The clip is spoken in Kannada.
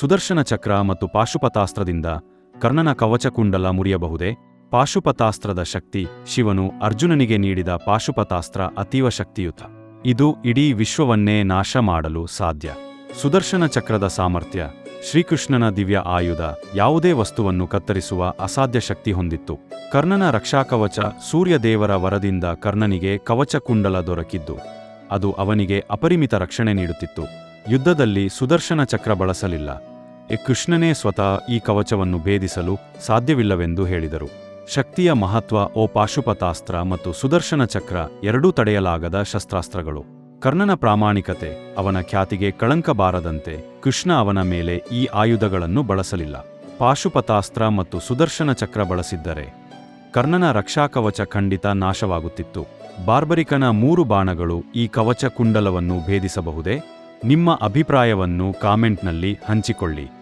ಸುದರ್ಶನ ಚಕ್ರ ಮತ್ತು ಪಾಶುಪತಾಸ್ತ್ರದಿಂದ ಕರ್ಣನ ಕವಚಕುಂಡಲ ಮುರಿಯಬಹುದೇ? ಪಾಶುಪತಾಸ್ತ್ರದ ಶಕ್ತಿ ಶಿವನು ಅರ್ಜುನನಿಗೆ ನೀಡಿದ ಪಾಶುಪತಾಸ್ತ್ರ ಅತೀವ ಶಕ್ತಿಯುತ. ಇದು ಇಡೀ ವಿಶ್ವವನ್ನೇ ನಾಶ ಮಾಡಲು ಸಾಧ್ಯ. ಸುದರ್ಶನ ಚಕ್ರದ ಸಾಮರ್ಥ್ಯ ಶ್ರೀಕೃಷ್ಣನ ದಿವ್ಯ ಆಯುಧ ಯಾವುದೇ ವಸ್ತುವನ್ನು ಕತ್ತರಿಸುವ ಅಸಾಧ್ಯ ಶಕ್ತಿ ಹೊಂದಿತ್ತು. ಕರ್ಣನ ರಕ್ಷಾಕವಚ ಸೂರ್ಯದೇವರ ವರದಿಂದ ಕರ್ಣನಿಗೆ ಕವಚಕುಂಡಲ ದೊರಕಿದ್ದು, ಅದು ಅವನಿಗೆ ಅಪರಿಮಿತ ರಕ್ಷಣೆ ನೀಡುತ್ತಿತ್ತು. ಯುದ್ಧದಲ್ಲಿ ಸುದರ್ಶನ ಚಕ್ರ ಬಳಸಲಿಲ್ಲ. ಕೃಷ್ಣನೇ ಸ್ವತಃ ಈ ಕವಚವನ್ನು ಭೇದಿಸಲು ಸಾಧ್ಯವಿಲ್ಲವೆಂದು ಹೇಳಿದರು. ಶಕ್ತಿಯ ಮಹತ್ವ, ಓ ಪಾಶುಪತಾಸ್ತ್ರ ಮತ್ತು ಸುದರ್ಶನ ಚಕ್ರ ಎರಡೂ ತಡೆಯಲಾಗದ ಶಸ್ತ್ರಾಸ್ತ್ರಗಳು. ಕರ್ಣನ ಪ್ರಾಮಾಣಿಕತೆ, ಅವನ ಖ್ಯಾತಿಗೆ ಕಳಂಕ ಬಾರದಂತೆ ಕೃಷ್ಣ ಅವನ ಮೇಲೆ ಈ ಆಯುಧಗಳನ್ನು ಬಳಸಲಿಲ್ಲ. ಪಾಶುಪತಾಸ್ತ್ರ ಮತ್ತು ಸುದರ್ಶನ ಚಕ್ರ ಬಳಸಿದ್ದರೆ ಕರ್ಣನ ರಕ್ಷಾಕವಚ ಖಂಡಿತ ನಾಶವಾಗುತ್ತಿತ್ತು. ಬಾರ್ಬರಿಕನ ಮೂರು ಬಾಣಗಳು ಈ ಕವಚ ಕುಂಡಲವನ್ನು ಭೇದಿಸಬಹುದೇ? ನಿಮ್ಮ ಅಭಿಪ್ರಾಯವನ್ನು ಕಾಮೆಂಟ್ನಲ್ಲಿ ಹಂಚಿಕೊಳ್ಳಿ.